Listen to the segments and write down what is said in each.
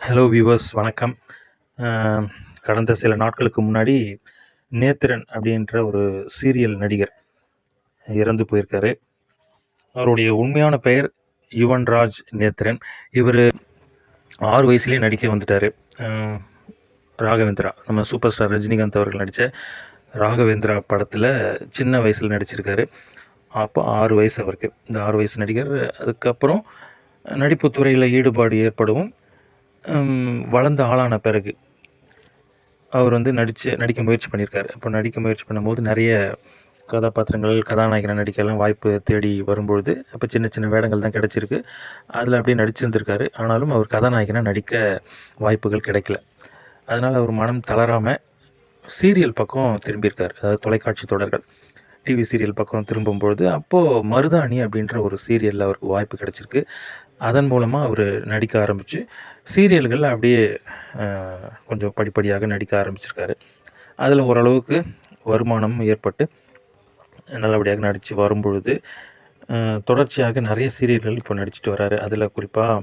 Hello viewers வணக்கம். கடந்த சில நாட்களுக்கு முன்னாடி நேத்திரன் அப்படின்ற ஒரு சீரியல் நடிகர் இறந்து போயிருக்காரு. அவருடைய உண்மையான பெயர் யுவன்ராஜ் நேத்திரன். இவர் ஆறு வயசுலேயே நடிக்க வந்துட்டார். ராகவேந்திரா. நம்ம சூப்பர் ஸ்டார் ரஜினிகாந்த் அவர்கள் நடித்த ராகவேந்திரா படத்தில் சின்ன வயசில் நடிச்சிருக்காரு. அப்போ ஆறு வயசு அவருக்கு. இந்த ஆறு வயசு நடிகர் அதுக்கப்புறம் நடிப்பு துறையில் ஈடுபாடு ஏற்படவும் வளர்ந்த ஆளான பிறகு அவர் வந்து நடித்து நடிக்க முயற்சி பண்ணியிருக்காரு. இப்போ நடிக்க முயற்சி பண்ணும்போது நிறைய கதாபாத்திரங்கள் கதாநாயகனை நடிக்கலாம் வாய்ப்பு தேடி வரும்பொழுது அப்போ சின்ன சின்ன வேடங்கள் தான் கிடச்சிருக்கு. அதில் அப்படியே நடிச்சிருந்திருக்காரு. ஆனாலும் அவர் கதாநாயகனை நடிக்க வாய்ப்புகள் கிடைக்கல. அதனால் அவர் மனம் தளராமல் சீரியல் பக்கம் திரும்பியிருக்கார். அதாவது தொலைக்காட்சி தொடர்கள் டிவி சீரியல் பக்கம் திரும்பும்பொழுது அப்போது மருதாணி அப்படின்ற ஒரு சீரியலில் அவருக்கு வாய்ப்பு கிடச்சிருக்கு. அதன் மூலமாக அவர் நடிக்க ஆரம்பித்து சீரியல்கள் அப்படியே கொஞ்சம் படிப்படியாக நடிக்க ஆரம்பிச்சிருக்காரு. அதில் ஓரளவுக்கு வருமானம் ஏற்பட்டு நல்லபடியாக நடித்து வரும்பொழுது தொடர்ச்சியாக நிறைய சீரியல்கள் இப்போ நடிச்சிட்டு வராரு. அதில் குறிப்பாக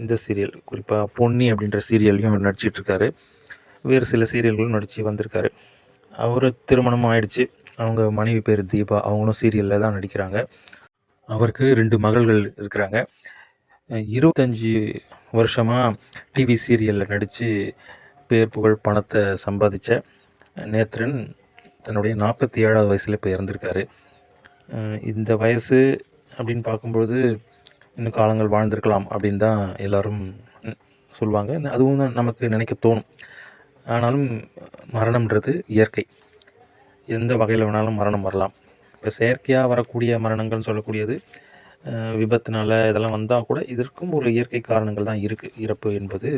இந்த சீரியல் குறிப்பாக பொன்னி அப்படின்ற சீரியல்லையும் அவர் வேறு சில சீரியல்களும் நடித்து வந்திருக்காரு. அவர் திருமணம் ஆயிடுச்சு. அவங்க மனைவி பேர் தீபா. அவங்களும் சீரியலில் தான் நடிக்கிறாங்க. அவருக்கு ரெண்டு மகள்கள் இருக்கிறாங்க. இருபத்தஞ்சி வருஷமாக டிவி சீரியலில் நடித்து பேர் புகழ் பணத்தை சம்பாதித்த நேத்ரன் தன்னுடைய நாற்பத்தி ஏழாவது வயசில் இப்போ இறந்திருக்காரு. இந்த வயசு அப்படின்னு பார்க்கும்பொழுது இன்னும் காலங்கள் வாழ்ந்திருக்கலாம் அப்படின்னு தான் எல்லோரும் சொல்லுவாங்க. அதுவும் தான் நமக்கு நினைக்க தோணும். ஆனாலும் மரணம்ன்றது இயற்கை. எந்த வகையில் வேணாலும் மரணம் வரலாம். இப்போ செயற்கையாக வரக்கூடிய மரணங்கள்னு சொல்லக்கூடியது விபத்துனால இதெல்லாம் வந்தால் கூட இதற்கும் ஒரு இயற்கை காரணங்கள் தான் இருக்குது இறப்பு என்பது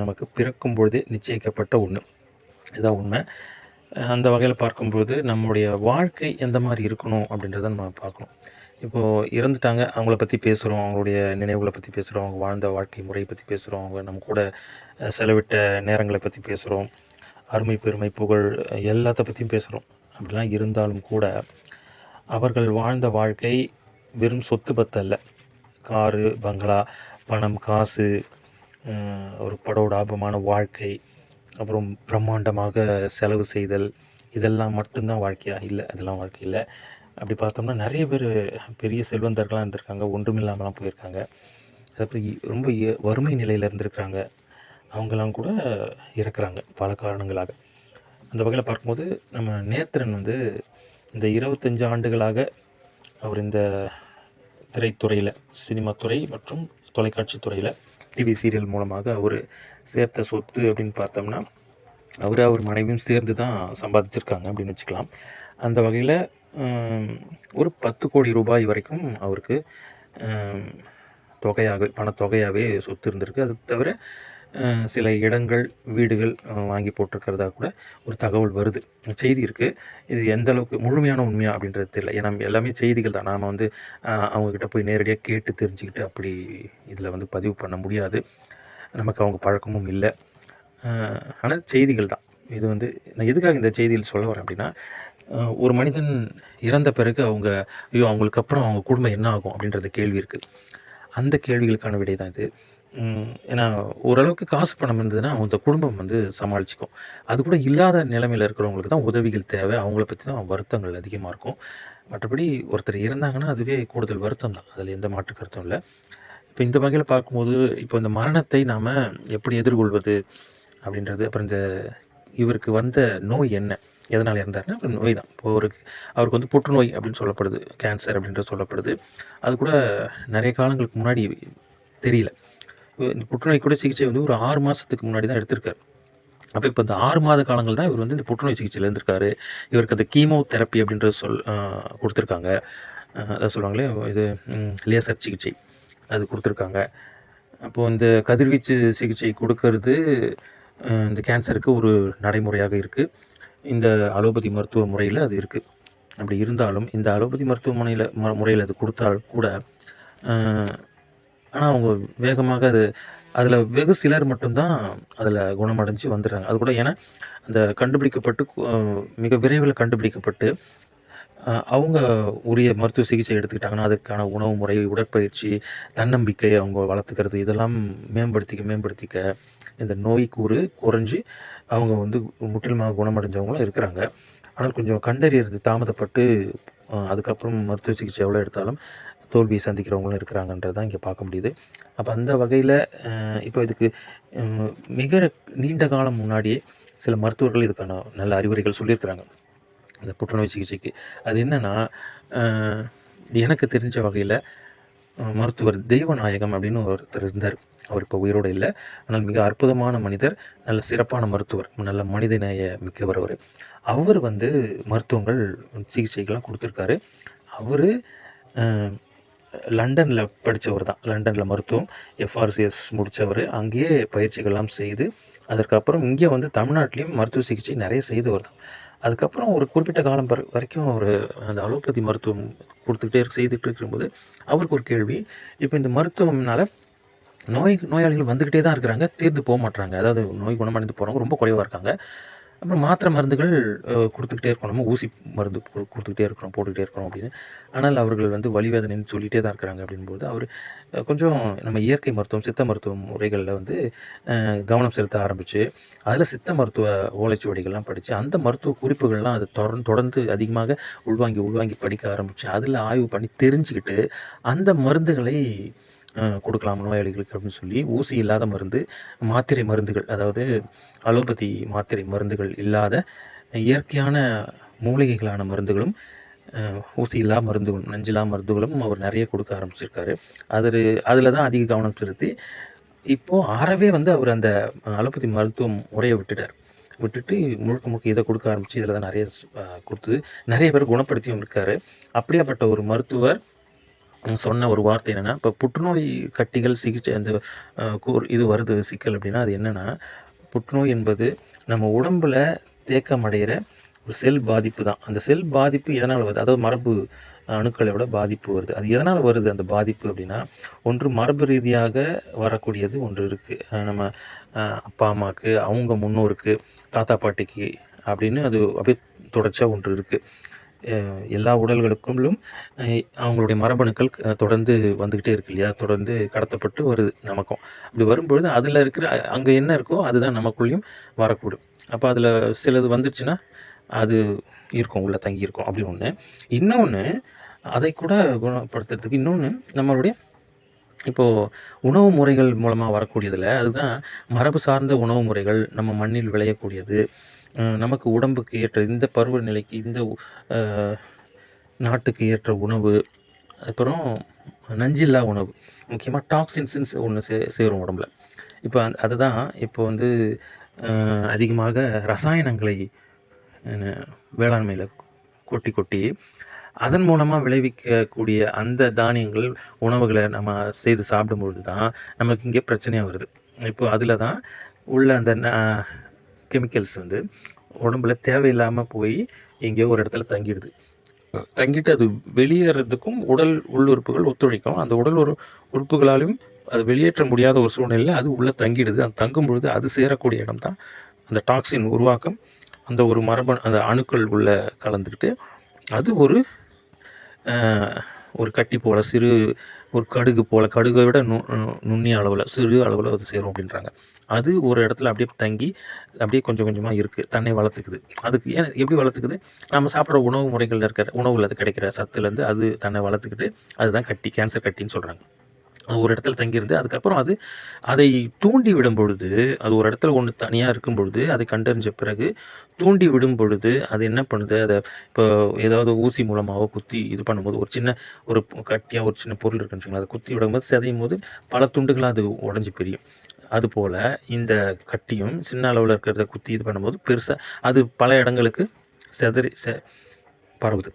நமக்கு பிறக்கும் பொழுதே நிச்சயிக்கப்பட்ட ஒன்று இதுதான் உண்மை. அந்த வகையில் பார்க்கும்போது நம்முடைய வாழ்க்கை எந்த மாதிரி இருக்கணும் அப்படின்றத நம்ம பார்க்கணும். இப்போது இறந்துட்டாங்க அவங்கள பற்றி பேசுகிறோம் அவங்களுடைய நினைவுகளை பற்றி பேசுகிறோம் அவங்க வாழ்ந்த வாழ்க்கை முறையை பற்றி பேசுகிறோம் அவங்க நம்ம கூட செலவிட்ட நேரங்களை பற்றி பேசுகிறோம் அருமை பெருமை புகழ் எல்லாத்த பற்றியும் பேசுகிறோம் அப்படிலாம் இருந்தாலும் கூட அவர்கள் வாழ்ந்த வாழ்க்கை வெறும் சொத்து பத்து அல்ல காரு பங்களா பணம் காசு ஒரு ஒரு படோடாபமான வாழ்க்கை அப்புறம் பிரம்மாண்டமாக செலவு செய்தல் இதெல்லாம் மட்டும்தான் வாழ்க்கையாக இல்லை அதெல்லாம் வாழ்க்கை இல்லை. அப்படி பார்த்தோம்னா நிறைய பேர் பெரிய செல்வந்தர்களாக இருந்திருக்காங்க ஒன்றுமில்லாமலாம் போயிருக்காங்க. அப்புறம் ரொம்ப வறுமை நிலையில் இருந்திருக்கிறாங்க. அவங்கெல்லாம் கூட இறக்குறாங்க பல காரணங்களாக. அந்த வகையில் பார்க்கும்போது நம்ம நேத்திரன் வந்து இந்த இருபத்தஞ்சு ஆண்டுகளாக அவர் இந்த திரைத்துறையில் சினிமா துறை மற்றும் தொலைக்காட்சி துறையில் டிவி சீரியல் மூலமாக அவர் சேர்த்த சொத்து அப்படின்னு பார்த்தோம்னா அவர் அவர் மனைவியும் சேர்ந்து தான் சம்பாதிச்சிருக்காங்க அப்படின்னு வச்சுக்கலாம். அந்த வகையில் ஒரு பத்து கோடி ரூபாய் வரைக்கும் அவருக்கு தொகையாக பணத்தொகையாகவே சொத்து இருந்திருக்கு. அது தவிர சில இடங்கள் வீடுகள் வாங்கி போட்டிருக்கிறதா கூட ஒரு தகவல் வருது. செய்தி இருக்குது இது எந்த அளவுக்கு முழுமையான உண்மையா அப்படின்றது தெரியல. ஏன்னா எல்லாமே செய்திகள் தான். நாம் வந்து அவங்கக்கிட்ட போய் நேரடியாக கேட்டு தெரிஞ்சுக்கிட்டு அப்படி இதில் வந்து பதிவு பண்ண முடியாது. நமக்கு அவங்க பழக்கமும் இல்லை. ஆனால் செய்திகள் தான். இது வந்து நான் எதுக்காக இந்த செய்தியில் சொல்ல வரேன் அப்படின்னா ஒரு மனிதன் இறந்த பிறகு அவங்க ஐயோ அவங்களுக்கு அப்புறம் அவங்க குடும்பம் என்ன ஆகும் அப்படின்றது கேள்வி இருக்குது அந்த கேள்விகளுக்கான விடை தான் இது. ஏன்னா ஓரளவுக்கு காசு பணம் இருந்ததுன்னா அந்த குடும்பம் வந்து சமாளிச்சுக்கும். அது கூட இல்லாத நிலைமையில் இருக்கிறவங்களுக்கு தான் உதவிகள் தேவை. அவங்கள பற்றி தான் வருத்தங்கள் அதிகமாக இருக்கும். மற்றபடி ஒருத்தர் இறந்தாங்கன்னா அதுவே கூடுதல் வருத்தம் தான். அதில் எந்த மாற்று கருத்தும் இல்லை. இப்போ இந்த வகையில் பார்க்கும்போது இப்போ இந்த மரணத்தை நாம் எப்படி எதிர்கொள்வது அப்படின்றது அப்புறம் இந்த இவருக்கு வந்த நோய் என்ன? எதனால் இறந்தாருன்னா நோய் தான். இப்போ அவருக்கு அவருக்கு வந்து புற்றுநோய் அப்படின்னு சொல்லப்படுது. கேன்சர் அப்படின்றது சொல்லப்படுது. அது கூட நிறைய காலங்களுக்கு முன்னாடி தெரியல. இந்த புற்றுநோய் கூட சிகிச்சை வந்து ஒரு ஆறு மாதத்துக்கு முன்னாடி தான் எடுத்திருக்காரு. அப்போ இப்போ இந்த ஆறு மாத காலங்கள் தான் இவர் வந்து இந்த புற்றுநோய் சிகிச்சையில் இருந்திருக்காரு. இவருக்கு அந்த கீமோ தெரப்பி அப்படின்றது சொல் கொடுத்துருக்காங்க. அதான் சொல்லுவாங்களே இது லேசர் சிகிச்சை அது கொடுத்துருக்காங்க. அப்போது இந்த கதிர்வீச்சு சிகிச்சை கொடுக்கறது இந்த கேன்சருக்கு ஒரு நடைமுறையாக இருக்குது இந்த அலோபதி மருத்துவ முறையில் அது இருக்குது அப்படி இருந்தாலும் இந்த அலோபதி மருத்துவமனையில் ம முறையில் அது கொடுத்தால் கூட ஆனால் அவங்க வேகமாக அது அதில் வெகு சிலர் மட்டும்தான் அதில் குணமடைஞ்சு வந்துடுறாங்க அது கூட ஏன்னா அந்த கண்டுபிடிக்கப்பட்டு மிக விரைவில் கண்டுபிடிக்கப்பட்டு அவங்க உரிய மருத்துவ சிகிச்சை எடுத்துக்கிட்டாங்கன்னா, அதுக்கான உணவு முறை, உடற்பயிற்சி, தன்னம்பிக்கை அவங்க வளர்த்துக்கிறது இதெல்லாம் மேம்படுத்திக்க மேம்படுத்திக்க இந்த நோய் கூறு குறைஞ்சி அவங்க வந்து முற்றிலுமாக குணமடைஞ்சவங்களும் இருக்கிறாங்க. ஆனால் கொஞ்சம் கண்டறியறது தாமதப்பட்டு அதுக்கப்புறம் மருத்துவ சிகிச்சை எவ்வளோ எடுத்தாலும் தோல்வியை சந்திக்கிறவங்களும் இருக்கிறாங்கன்றது தான் இங்கே பார்க்க முடியுது. அப்போ அந்த வகையில் இப்போ இதுக்கு மிக நீண்ட காலம் முன்னாடியே சில மருத்துவர்கள் இதுக்கான நல்ல அறிவுரைகள் சொல்லியிருக்கிறாங்க. இந்த புற்றுநோய் சிகிச்சைக்கு. அது என்னென்னா எனக்கு தெரிஞ்ச வகையில் மருத்துவர் தெய்வநாயகம் அப்படின்னு ஒருத்தர் இருந்தார். அவர் இப்போ உயிரோடு இல்லை ஆனால் மிக அற்புதமான மனிதர். நல்ல சிறப்பான மருத்துவர். நல்ல மனிதநேய மிக்கவர் அவர் அவர் வந்து மருத்துவங்கள் சிகிச்சைகள்லாம் கொடுத்துருக்காரு அவர் லண்டனில் படித்தவர் தான். லண்டனில் மருத்துவம் எஃப்ஆர்சிஎஸ் முடித்தவர் அங்கேயே பயிற்சிகள்லாம் செய்து, அதற்கப்புறம் இங்கே வந்து தமிழ்நாட்டிலையும் மருத்துவ சிகிச்சை நிறைய செய்தவர் தான். அதுக்கப்புறம் ஒரு குறிப்பிட்ட காலம் வரைக்கும் அவர் அந்த அலோபதி மருத்துவம் கொடுத்துக்கிட்டே செய்துட்டு இருக்கும்போது, அவருக்கு ஒரு கேள்வி. இப்போ இந்த மருத்துவம்னால நோய் நோயாளிகள் வந்துக்கிட்டே தான் இருக்கிறாங்க. தீர்ந்து போக மாட்றாங்க. அதாவது நோய் குணமடைந்து போகிறவங்க ரொம்ப குறைவாக இருக்காங்க. அப்புறம் மாத்திரை மருந்துகள் கொடுத்துக்கிட்டே குடுத்துக்கிட்டே இருக்கணும். நம்ம ஊசி மருந்து கொடுத்துக்கிட்டே இருக்கிறோம், போட்டுக்கிட்டே இருக்கிறோம் அப்படின்னு. ஆனால் அவர்கள் வந்து வழிவேதனைன்னு சொல்லிகிட்டே தான் இருக்கிறாங்க அப்படிங்கும்போது, அவர் கொஞ்சம் நம்ம இயற்கை மருத்துவம், சித்த மருத்துவ முறைகளில் வந்து கவனம் செலுத்த ஆரம்பித்து அதில் சித்த மருத்துவ ஓலைச்சுவடிகள்லாம் படித்து அந்த மருத்துவ குறிப்புகள்லாம் அது தொடர்ந்து தொடர்ந்து அதிகமாக உள்வாங்கி உள்வாங்கி படிக்க ஆரம்பித்து அதில் ஆய்வு பண்ணி தெரிஞ்சுக்கிட்டு, அந்த மருந்துகளை கொடுக்கலாம் நோயாளிகளுக்கு அப்படின்னு சொல்லி, ஊசி இல்லாத மருந்து, மாத்திரை மருந்துகள் அதாவது அலோபதி மாத்திரை மருந்துகள் இல்லாத இயற்கையான மூலிகைகளான மருந்துகளும், ஊசி இல்லா மருந்துகளும், நஞ்சில்லா மருந்துகளும் அவர் நிறைய கொடுக்க ஆரம்பிச்சிருக்காரு. அது அதில் தான் அதிக கவனம் செலுத்தி, இப்போது அறவே வந்து அவர் அந்த அலோபதி மருத்துவம் முறையை விட்டுட்டார். விட்டுட்டு முழுக்க முழுக்க இதை கொடுக்க ஆரம்பித்து இதில் தான் நிறைய கொடுத்து நிறைய பேர் குணப்படுத்தியும் இருக்கார் அப்படியாப்பட்ட ஒரு மருத்துவர் சொன்ன ஒரு வார்த்தை என்னென்னா இப்போ புற்றுநோய் கட்டிகள் சிகிச்சை அந்த கூர் இது வருது சிக்கல் அப்படின்னா, அது என்னென்னா புற்றுநோய் என்பது நம்ம உடம்புல தேக்கமடைகிற ஒரு செல் பாதிப்பு தான். அந்த செல் பாதிப்பு எதனால் வருது? அதாவது மரபு அணுக்களோட பாதிப்பு வருது. அது எதனால் வருது அந்த பாதிப்பு அப்படின்னா, ஒன்று மரபு ரீதியாக வரக்கூடியது ஒன்று இருக்குது நம்ம அப்பா, அம்மாவுக்கு அவங்க முன்னோருக்கு, தாத்தா, பாட்டிக்கு அப்படின்னு அது அப்படியே தொடர்ச்சியாக ஒன்று இருக்குது எல்லா உடல்களுக்குள்ளும் அவங்களுடைய மரபணுக்கள் தொடர்ந்து வந்துக்கிட்டே இருக்கு இல்லையா? தொடர்ந்து கடத்தப்பட்டு வருது நமக்கும். அப்படி வரும்பொழுது அதில் இருக்கிற அங்கே என்ன இருக்கோ அதுதான் நமக்குள்ளேயும் வரக்கூடும். அப்போ அதில் சிலது வந்துடுச்சுன்னா அது இருக்கும். உள்ளே தங்கியிருக்கும். அப்படி ஒன்று இன்னொன்று அதை கூட குணப்படுத்துறதுக்கு இன்னொன்று நம்மளுடைய இப்போது உணவு முறைகள் மூலமாக வரக்கூடியதில் அதுதான் மரபு சார்ந்த உணவு முறைகள், நம்ம மண்ணில் விளையக்கூடியது, நமக்கு உடம்புக்கு ஏற்ற இந்த பருவநிலைக்கு, இந்த நாட்டுக்கு ஏற்ற உணவு, அப்புறம் நஞ்சில்லா உணவு. முக்கியமாக டாக்ஸின்ஸின்ஸ் ஒன்று சே சேரும் உடம்புல. இப்ப அதுதான் இப்போ வந்து அதிகமாக ரசாயனங்களை வேளாண்மையில் கொட்டி கொட்டி, அதன் மூலமாக விளைவிக்கக்கூடிய அந்த தானியங்கள், உணவுகளை நம்ம செய்து சாப்பிடும்பொழுது தான், நமக்கு இங்கே பிரச்சனையாக வருது. இப்போ அதில் தான் உள்ள அந்த கெமிக்கல்ஸ் வந்து உடம்புல தேவையில்லாமல் போய் எங்கேயோ ஒரு இடத்துல தங்கிடுது. தங்கிட்டு அது வெளியேறதுக்கும் உடல் உள்ளுறுப்புகள் ஒத்துழைக்கும். அந்த உடல் ஒரு உறுப்புகளாலும் அது வெளியேற்ற முடியாத ஒரு சூழ்நிலையில் அது உள்ளே தங்கிடுது. அது தங்கும்பொழுது அது சேரக்கூடிய இடம் தான் அந்த டாக்ஸின் உருவாக்கம். அந்த ஒரு மரபணு அந்த அணுக்கள் உள்ள கலந்துக்கிட்டு, அது ஒரு ஒரு கட்டி போல் சிறு ஒரு கடுகு போல் கடுகை விட நு நுண்ணிய அளவில் சிறு அளவில் அது சேரும் அப்படின்றாங்க. அது ஒரு இடத்துல அப்படியே தங்கி, அப்படியே கொஞ்சம் கொஞ்சமாக இருக்குது தன்னை வளர்த்துக்குது. அதுக்கு ஏன் எப்படி வளர்த்துக்குது? நம்ம சாப்பிட்ற உணவு முறைகளில் இருக்கிற உணவுல கிடைக்கிற சத்துலேருந்து அது தன்னை வளர்த்துக்கிட்டு, அதுதான் கட்டி. கேன்சர் கட்டின்னு சொல்கிறாங்க ஒரு இடத்துல தங்கியிருந்து, அதுக்கப்புறம் அது அதை தூண்டி விடும் பொழுது, அது ஒரு இடத்துல ஒன்று தனியாக இருக்கும் பொழுது, அதை கண்டறிஞ்ச பிறகு தூண்டி விடும் பொழுது, அது என்ன பண்ணுது? அதை இப்போ ஏதாவது ஊசி மூலமாக குத்தி இது பண்ணும்போது, ஒரு சின்ன ஒரு கட்டியாக ஒரு சின்ன பொருள் இருக்குன்னு வச்சுக்கோங்களேன். அத குத்தி விடும்போது சிதையும்போது, பல துண்டுகளாக அது உடஞ்சி பிரியும். அதுபோல் இந்த கட்டியும் சின்ன அளவில் இருக்கிறத குத்தி இது பண்ணும்போது, பெருசாக அது பல இடங்களுக்கு சிதறி செ பரவுது.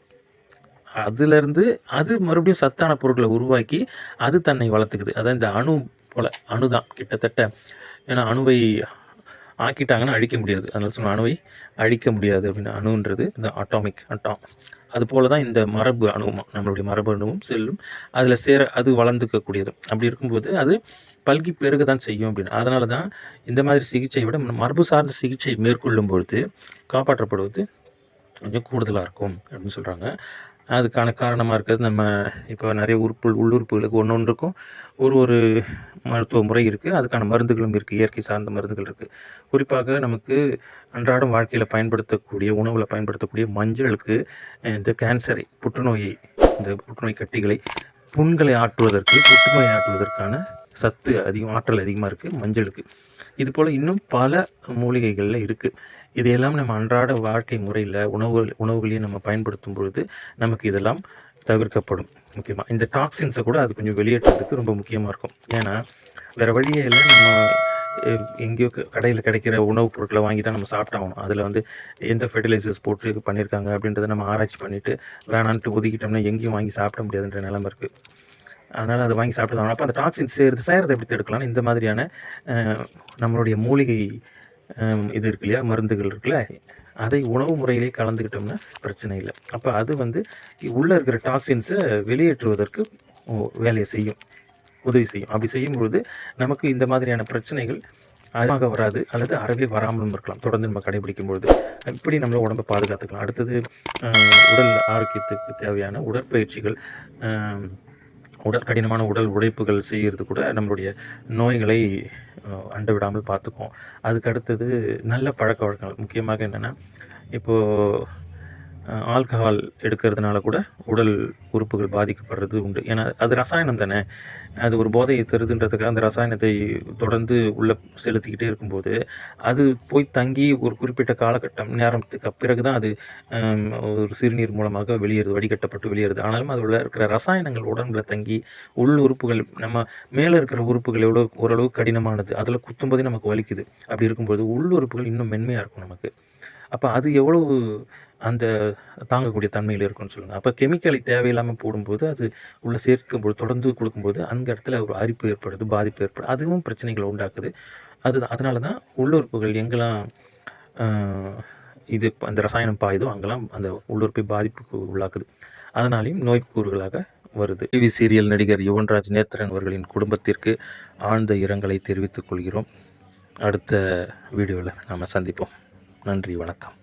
அதுலேருந்து அது மறுபடியும் சத்தான பொருட்களை உருவாக்கி, அது தன்னை வளர்த்துக்குது. அதான் இந்த அணு போல் அணு தான் கிட்டத்தட்ட. ஏன்னா அணுவை ஆக்கிட்டாங்கன்னா அழிக்க முடியாது. அதனால் சொன்ன அணுவை அழிக்க முடியாது அப்படின்னு. அணுன்றது இந்த அட்டாமிக் அட்டாம். அதுபோல தான் இந்த மரபு அணுவும், நம்மளுடைய மரபு அணுவும், செல்லும் அதில் சேர அது வளர்ந்துக்கக்கூடியது. அப்படி இருக்கும்போது, அது பல்கி பெருக தான் செய்யும் அப்படின்னு. அதனால தான் இந்த மாதிரி சிகிச்சையை விட மரபு சார்ந்த சிகிச்சை மேற்கொள்ளும் பொழுது, காப்பாற்றப்படுவது கொஞ்சம் கூடுதலாக இருக்கும் அப்படின்னு சொல்கிறாங்க அதுக்கான காரணமாக இருக்கிறது. நம்ம இப்போ நிறைய உறுப்பு உள்ளுறுப்புகளுக்கு ஒன்று ஒன்றுக்கும் ஒரு ஒரு மருத்துவ முறை இருக்குது அதுக்கான மருந்துகளும் இருக்குது இயற்கை சார்ந்த மருந்துகள் இருக்குது குறிப்பாக நமக்கு அன்றாடம் வாழ்க்கையில் பயன்படுத்தக்கூடிய உணவில் பயன்படுத்தக்கூடிய மஞ்சளுக்கு இந்த கேன்சரை புற்றுநோயை இந்த புற்றுநோய் கட்டிகளை புண்களை ஆற்றுவதற்கு புற்றுநோய் ஆற்றுவதற்கான சத்து அதிகம் ஆற்றல் அதிகமாக இருக்குது மஞ்சளுக்கு. இது போல் இன்னும் பல மூலிகைகளில் இருக்குது இதையெல்லாம் நம்ம அன்றாட வாழ்க்கை முறையில் உணவு உணவுகளையும் நம்ம பயன்படுத்தும் பொழுது நமக்கு இதெல்லாம் தவிர்க்கப்படும். முக்கியமாக இந்த டாக்ஸின்ஸை கூட அது கொஞ்சம் வெளியேற்றுறதுக்கு ரொம்ப முக்கியமாக இருக்கும். ஏன்னா வேறு வழியே இல்லை. நம்ம எங்கேயோ கடையில் கிடைக்கிற உணவுப் பொருட்களை வாங்கி தான் நம்ம சாப்பிட்டாகணும். அதில் வந்து எந்த ஃபெர்டிலைசர்ஸ் போட்டு பண்ணியிருக்காங்க அப்படின்றத நம்ம ஆராய்ச்சி பண்ணிவிட்டு வேணான்ட்டு ஒதுக்கிட்டோம்னா எங்கேயும் வாங்கி சாப்பிட முடியாதுன்ற நிலம இருக்குது அதனால் அதை வாங்கி சாப்பிட்டு அப்போ அந்த டாக்ஸின் சேர்த்து சேரதை எப்படி தடுக்கலாம் இந்த மாதிரியான நம்மளுடைய மூலிகை இது இருக்கு இல்லையா? மருந்துகள் இருக்குல்ல அதை உணவு முறையிலே கலந்துக்கிட்டோம்னா பிரச்சனை இல்லை. அப்போ அது வந்து உள்ளே இருக்கிற டாக்ஸின்ஸை வெளியேற்றுவதற்கு வேலையை செய்யும். உதவி செய்யும். அப்படி செய்யும் பொழுது நமக்கு இந்த மாதிரியான பிரச்சனைகள் அதிகமாக வராது அல்லது அறவே வராமலும் இருக்கலாம். தொடர்ந்து நம்ம கடைபிடிக்கும் பொழுது இப்படி நம்மள உடம்பை பாதுகாத்துக்கலாம். அடுத்தது உடல் ஆரோக்கியத்துக்கு தேவையான உடற்பயிற்சிகள் உடல் கடினமான உடல் உழைப்புகள் செய்கிறது கூட நம்மளுடைய நோய்களை அண்டு அண்ட விடாமல் பார்த்துக்கும் அதுக்கு அடுத்தது நல்ல பழக்க வழக்கங்கள் முக்கியமாக என்னென்னா இப்போது ஆல்கஹால் எடுக்கிறதுனால கூட உடல் உறுப்புகள் பாதிக்கப்படுறது உண்டு. ஏன்னா அது ரசாயனம் தானே. அது ஒரு போதையை தருதுன்றதுக்காக அந்த ரசாயனத்தை தொடர்ந்து உள்ளே செலுத்திக்கிட்டே இருக்கும்போது அது போய் தங்கி ஒரு குறிப்பிட்ட காலகட்டம் நேரத்துக்கு பிறகு தான் அது ஒரு சிறுநீர் மூலமாக வெளியேறுது வடிகட்டப்பட்டு வெளியேறுது. ஆனாலும் அதில் இருக்கிற ரசாயனங்கள் உடம்புல தங்கி உள் உறுப்புகள் நம்ம மேலே இருக்கிற உறுப்புகள் எவ்வளோ ஓரளவு கடினமானது. அதில் குத்தும்போதே நமக்கு வலிக்குது. அப்படி இருக்கும்போது உள் உறுப்புகள் இன்னும் மென்மையாக இருக்கும் நமக்கு. அப்போ அது எவ்வளவு அந்த தாங்கக்கூடிய தன்மையில் இருக்கும்னு சொல்லுங்கள் அப்போ கெமிக்கலை தேவையில்லாமல் போடும்போது அது உள்ளே சேர்க்கும்போது தொடர்ந்து கொடுக்கும்போது அந்த இடத்துல ஒரு அரிப்பு ஏற்படுது பாதிப்பு ஏற்படுது. அதுவும் பிரச்சனைகளை உண்டாக்குது. அது அதனால தான் உள்ளுறுப்புகள் எங்கெல்லாம் இது அந்த ரசாயனம் பாயுதோ அங்கெல்லாம் அந்த உள்ளுறுப்பை பாதிப்புக்கு உள்ளாக்குது. அதனாலையும் நோய்க்கூறுகளாக வருது. டிவி சீரியல் நடிகர் யுவன்ராஜ் நேத்திரன் அவர்களின் குடும்பத்திற்கு ஆழ்ந்த இரங்கலை தெரிவித்துக் கொள்கிறோம். அடுத்த வீடியோவில் நாம் சந்திப்போம். நன்றி வணக்கம்.